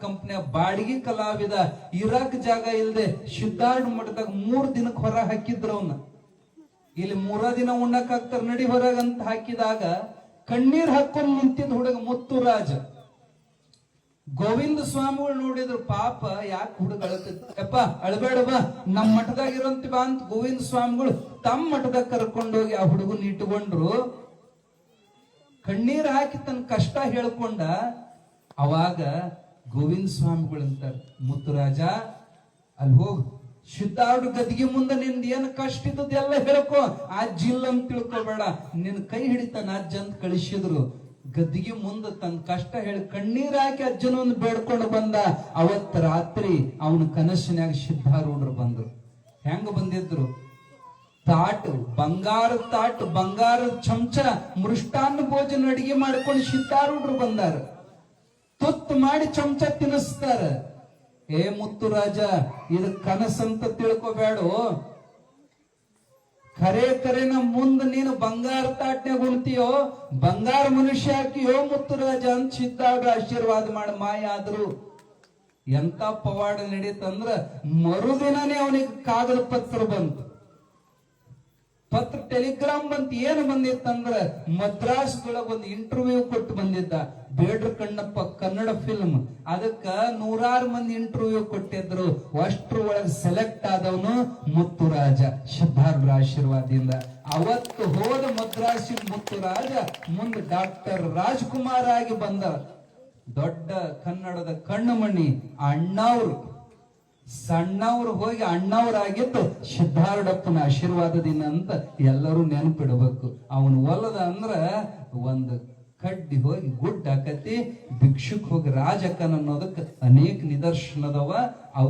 ಕಂಪ್ನಿಯ ಬಾಡಿಗೆ ಕಲಾವಿದ ಇರಾಕ್ ಜಾಗ ಇಲ್ಲದೆ ಸಿದ್ಧಾರ್ಡ್ ಮಠದಾಗ ಮೂರ್ ದಿನಕ್ಕೆ ಹೊರ ಹಾಕಿದ್ರು ಅವನ್ನ ಇಲ್ಲಿ ಮೂರ ದಿನ ಉಣ್ಣಕ್ ಹಾಕ್ತಾರ ನಡಿ ಹೊರಗಂತ ಹಾಕಿದಾಗ ಕಣ್ಣೀರ್ ಹಾಕೊಂಡು ನಿಂತಿದ್ ಹುಡುಗ ಮುತ್ತುರಾಜ ಗೋವಿಂದ ಸ್ವಾಮಿಗಳು ನೋಡಿದ್ರು ಪಾಪ ಯಾಕೆ ಹುಡುಗ ಅಳತೈತಿ ಯಪ್ಪ, ಅಳಬೇಡ ಬಾ, ನಮ್ ಮಠದಾಗ ಇರೋಂತ ಬಾ ಅಂತ ಗೋವಿಂದ ಸ್ವಾಮಿಗಳು ತಮ್ಮ ಮಠದಾಗ ಕರ್ಕೊಂಡೋಗಿ ಆ ಹುಡುಗನ್ ಇಟ್ಟುಕೊಂಡ್ರು ಕಣ್ಣೀರ್ ಹಾಕಿ ತನ್ನ ಕಷ್ಟ ಹೇಳ್ಕೊಂಡ ಅವಾಗ ಗೋವಿಂದ ಸ್ವಾಮಿಗಳು ಅಂತಾರೆ ಮುತ್ತುರಾಜ, ಅಲ್ಲಿ ಹೋಗು. ಸಿದ್ಧಾರ್ಡ್ ಗದ್ದಿಗೆ ಮುಂದೆ ನಿಂದ ಏನ್ ಕಷ್ಟ ಇದ್ದದ ಎಲ್ಲ ಹೇಳ್ಕೊ. ಆ ಜಿಲ್ಲ ಅಂತ ತಿಳ್ಕೊಬೇಡ. ನಿನ್ನ ಕೈ ಹಿಡಿತಾನ ಅಜ್ಜ ಅಂತ ಕಳಿಸಿದ್ರು. ಗದ್ದಿಗೆ ಮುಂದೆ ತನ್ನ ಕಷ್ಟ ಹೇಳಿ ಕಣ್ಣೀರ್ ಹಾಕಿ ಅಜ್ಜನೊಂದು ಬೇಡ್ಕೊಂಡು ಬಂದ. ಅವತ್ ರಾತ್ರಿ ಅವನ ಕನಸಿನಾಗ ಸಿದ್ಧಾರೂಢರು ಬಂದ್ರು. ಹೆಂಗ ಬಂದಿದ್ರು? ತಾಟು ಬಂಗಾರದ ತಾಟು ಬಂಗಾರದ ಚಮಚ, ಮೃಷ್ಟಾನ್ನ ಭೋಜನ ಅಡಿಗೆ ಮಾಡ್ಕೊಂಡು ಸಿದ್ಧಾರೂಢರು ಬಂದಾರ. ತುತ್ತು ಮಾಡಿ ಚಮಚ ತಿನ್ನಿಸ್ತಾರ. ಏ ಮುತ್ತು ರಾಜ ಇದು ಕನಸಂತ ತಿಳ್ಕೊಬೇಡು ಕರೆ ಕರೆನ ಮುಂದ ನೀನು ಬಂಗಾರ ತಾಟ್ನೆ ಉಣ್ತೀಯೋ, ಬಂಗಾರ ಮನುಷ್ಯ ಹಾಕಿಯೋ ಮುತ್ತು ರಾಜ ಅಂತ ಸಿದ್ದಾಗ ಆಶೀರ್ವಾದ ಮಾಡಿ ಮಾಯ ಆದ್ರು. ಎಂತ ಪವಾಡ ನಡೀತಂದ್ರ ಮರುದಿನನೇ ಅವನಿಗೆ ಕಾಗದ ಪತ್ರ ಬಂತು. ಪತ್ರ ಟೆಲಿಗ್ರಾಮ್ ಬಂತ ಏನು ಬಂದಿತ್ತಂದ್ರ ಮದ್ರಾಸ್ದೊಳಗ ಒಂದು ಇಂಟರ್ವ್ಯೂ ಕೊಟ್ಟು ಬಂದಿದ್ದ. ಬೇಡ್ರ ಕಣ್ಣಪ್ಪ ಕನ್ನಡ ಫಿಲ್ಮ್ ಅದಕ್ಕ ನೂರಾರು ಮಂದಿ ಇಂಟರ್ವ್ಯೂ ಕೊಟ್ಟಿದ್ರು. ಅಷ್ಟ್ರ ಒಳಗೆ ಸೆಲೆಕ್ಟ್ ಆದವನು ಮುತ್ತುರಾಜ ಸಿದ್ಧಾರ್ಢರ ಆಶೀರ್ವಾದದಿಂದ. ಅವತ್ತು ಹೋದ ಮದ್ರಾಸಿ ಮುತ್ತುರಾಜ ಮುಂದೆ ಡಾಕ್ಟರ್ ರಾಜ್ಕುಮಾರ್ ಆಗಿ ಬಂದ. ದೊಡ್ಡ ಕನ್ನಡದ ಕಣ್ಣುಮಣಿ ಅಣ್ಣವ್ರು. ಸಣ್ಣವ್ರು ಹೋಗಿ ಅಣ್ಣವರಾಗಿದ್ದು ಸಿದ್ಧಾರ್ಢಪ್ಪನ ಆಶೀರ್ವಾದದಿಂದ ಅಂತ ಎಲ್ಲರೂ ನೆನಪಿಡಬೇಕು. ಅವನು ಒಲ್ಲದ ಅಂದ್ರ ಒಂದು ಕಡ್ಡಿ ಹೋಗಿ ಗುಡ್ಡ ಹಾಕತಿ ಭಿಕ್ಷುಕ್ ಹೋಗಿ ರಾಜಕನ್ ಅನ್ನೋದಕ್ಕೆ ಅನೇಕ ನಿದರ್ಶನದವ. ಅವ್